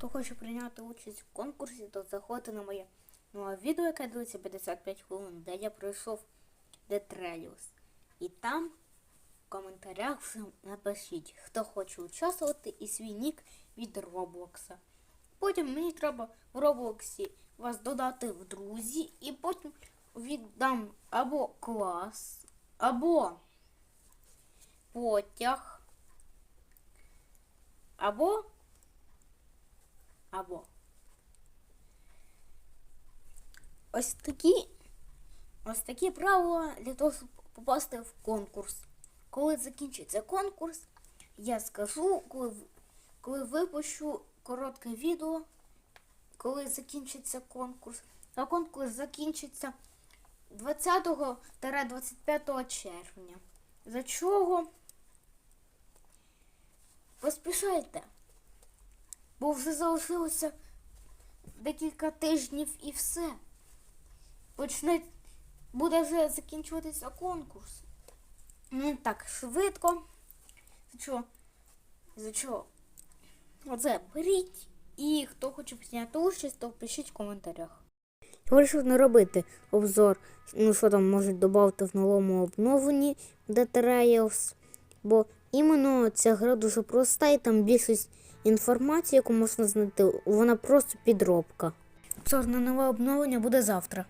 Хто хоче прийняти участь в конкурсі, то заходьте на моє нове відео, яке дивиться 55 хвилин, де я пройшов Детреліус. І там в коментарях напишіть, хто хоче участвувати і свій нік від Роблокса. Потім мені треба в Роблоксі вас додати в друзі, і потім віддам або клас, або потяг, або або ось такі ось такі правила для того, щоб попасти в конкурс. Коли закінчиться конкурс, я скажу, коли, коли випущу коротке відео, коли закінчиться конкурс. А конкурс закінчиться 20-25 червня. За чого? Поспішайте. Бо вже залишилося декілька тижнів і все. Почне буде вже закінчуватися конкурс. Не так швидко. За чого? За чого? Оце беріть. І хто хоче прийняти участь, то пишіть в коментарях. Я вирішив не робити обзор, ну що там можуть додати в новому обновленні Dead Rails, бо іменно ця гра дуже проста і там більшість інформації, яку можна знайти, вона просто підробка. Обзор нове обновлення буде завтра.